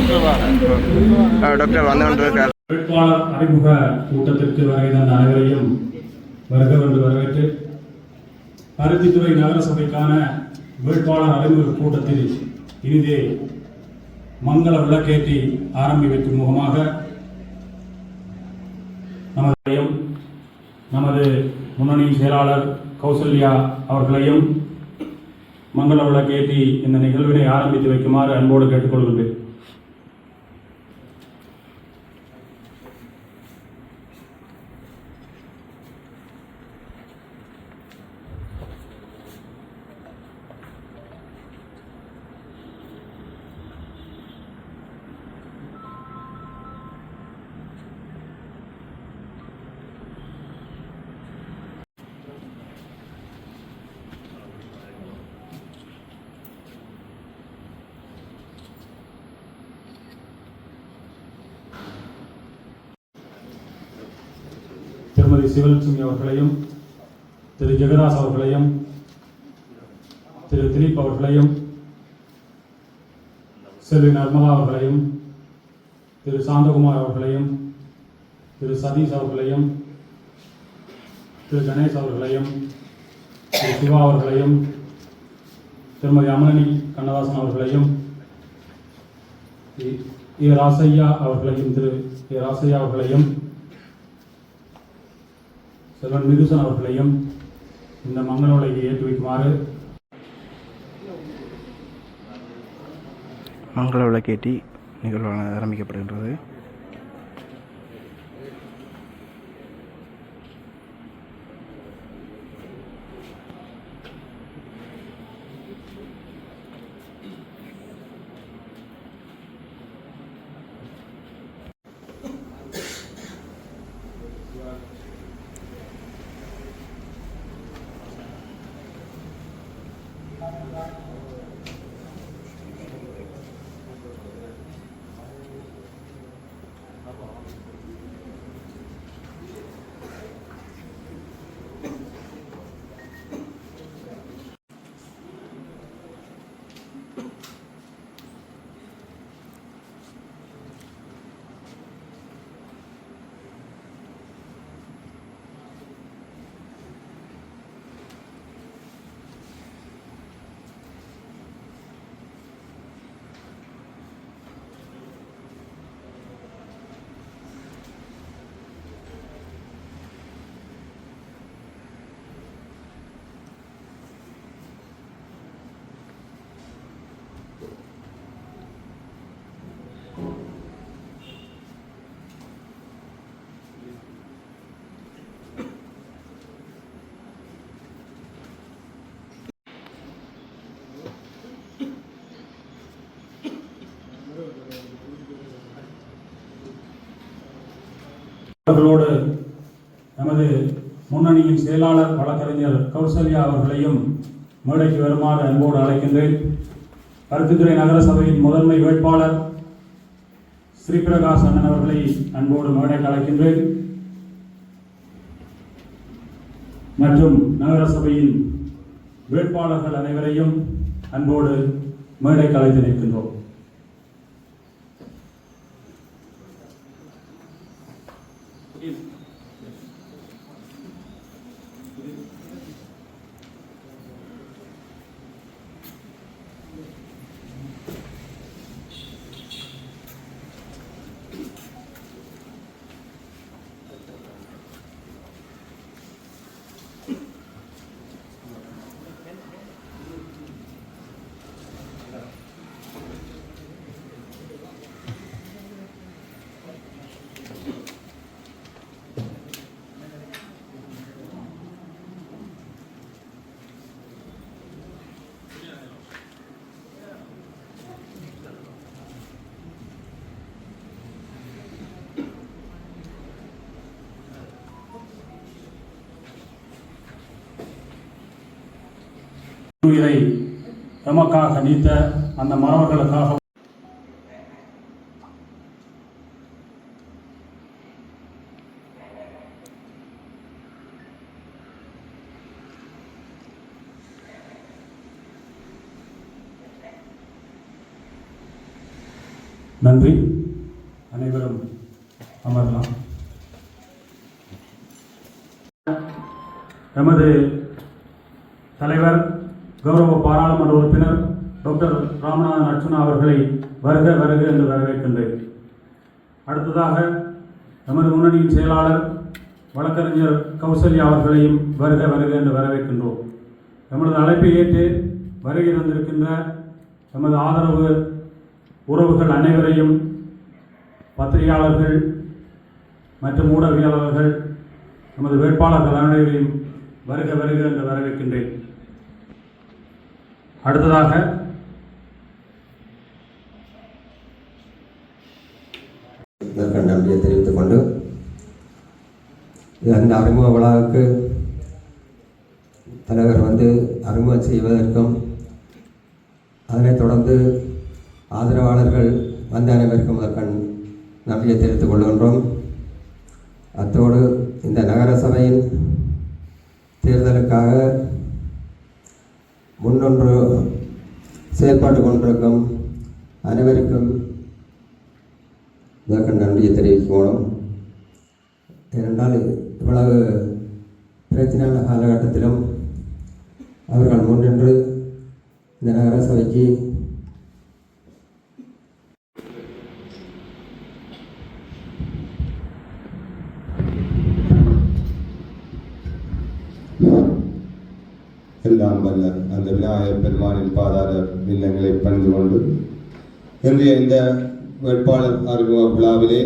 Doctor வந்து கொண்டிருக்கார். வேட்பாளர் அறிமுக கூட்டத்திற்கு வருகை தந்த அனைவரையும் வருக வந்து வரவேற்று பருத்தித்துறை நகரசபைக்கான வேட்பாளர் அறிமுக கூட்டத்தில் இனிதே மங்கள விளக்கேற்றி ஆரம்பி வைக்கும் முகமாக நமதையும் நமது முன்னணி செயலாளர் கௌசல்யா அவர்களையும் மங்கள விளக்கேற்றி இந்த நிகழ்வினை ஆரம்பித்து வைக்குமாறு அன்போடு கேட்டுக்கொள்கின்றேன் திருமதி சிவலட்சுமி அவர்களையும் திரு ஜெகதாஸ் அவர்களையும் திரு திலீப் அவர்களையும் செல்வி நர்மதா அவர்களையும் திரு சாந்தகுமார் அவர்களையும் திரு சதீஷ் அவர்களையும் திரு கணேஷ் அவர்களையும் திரு சிவா அவர்களையும் திருமதி அமலனி கண்ணதாசன் அவர்களையும் ஏ ராசையா அவர்களையும் திரு ஏ ராசையா அவர்களையும் செல்வன் மிகுசன் அவர்களையும் இந்த மங்கள உலகை ஏற்றி வைக்குமாறு மங்கள விளக்கேற்றி நிகழ்வான ஆரம்பிக்கப்படுகின்றது. அவர்களோடு நமது முன்னணியின் செயலாளர் வழக்கறிஞர் கௌசல்யா அவர்களையும் மேடைக்கு வருமாறு அன்போடு அழைக்கின்றேன். பருத்தித்துறை நகரசபையின் முதன்மை வேட்பாளர் ஸ்ரீபிரகாஷ் அண்ணன் அவர்களை அன்போடு மேடைக்கு அழைக்கின்றேன். மற்றும் நகர சபையின் வேட்பாளர்கள் அனைவரையும் அன்போடு மேடைக்கு அழைத்து நிற்கின்றோம். உயிரை எமக்காக நீத்த அந்த மறவர்களுக்காக நன்றி. அனைவரும் அமரலாம். எமது தலைவர் கௌரவ பாராளுமன்ற உறுப்பினர் டாக்டர் ராமநாதன் அர்ச்சுனா அவர்களை வருக வருக என்று வரவேற்கின்றேன். அடுத்ததாக நமது முன்னணியின் செயலாளர் வழக்கறிஞர் கௌசல்யா அவர்களையும் வருக வருக என்று வரவேற்கின்றோம். நமது அழைப்பை ஏற்று வருகை தந்திருக்கின்ற நமது ஆதரவு உறவுகள் அனைவரையும் பத்திரிகையாளர்கள் மற்றும் ஊடகவியலாளர்கள் நமது வேட்பாளர்கள் அனைவரையும் வருக வருக என்று வரவேற்கின்றேன். அடுத்ததாக நன்றியை தெரிவித்துக் கொண்டு இந்த அந்த அறிமுக விழாவுக்கு தலைவர் வந்து அறிமுகம் செய்வதற்கும் அதனைத் தொடர்ந்து ஆதரவாளர்கள் வந்த அனைவருக்கும் முதற்கண் நன்றியை தெரிவித்துக் கொள்கின்றோம். அத்தோடு இந்த நகர சபையின் தேர்தலுக்காக முன்னொன்று செயல்பாட்டு கொண்டிருக்கும் அனைவருக்கும் இதற்கு நன்றியை தெரிவிக்கணும் ஏனென்றால் இவ்வளவு பிரச்சனையான காலகட்டத்திலும் அவர்கள் முன்னின்று இந்த நகர சபைக்கு எல்லாம் வல்ல அந்த விநாயகர் பெருமானின் பாதார விண்ணங்களை பணிந்து கொண்டு இன்றைய இந்த வேட்பாளர் அறிமுக விழாவிலே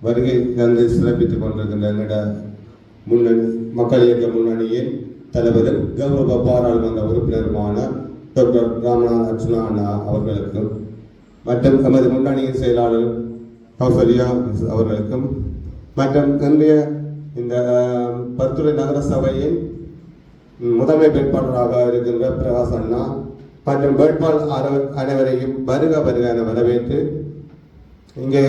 வருகை தந்து சிறப்பித்துக் கொண்டிருக்கின்ற எங்கட முன்னணி மக்கள் இயக்க முன்னணியின் தலைவரும் கௌரவ பாராளுமன்ற உறுப்பினருமான டாக்டர் ராமநாத் அர்ச்சுனா அண்ணா அவர்களுக்கும் மற்றும் எமது முன்னணியின் செயலாளர் கௌசல்யா அவர்களுக்கும் மற்றும் இன்றைய இந்த அஹ், பருத்துறை நகர சபையின் முதன்மை வேட்பாளராக இருக்கின்ற பிரகாஷ் அண்ணா மற்றும் வேட்பாளர் அனைவரையும் வருக வருக என வரவேற்று இங்கே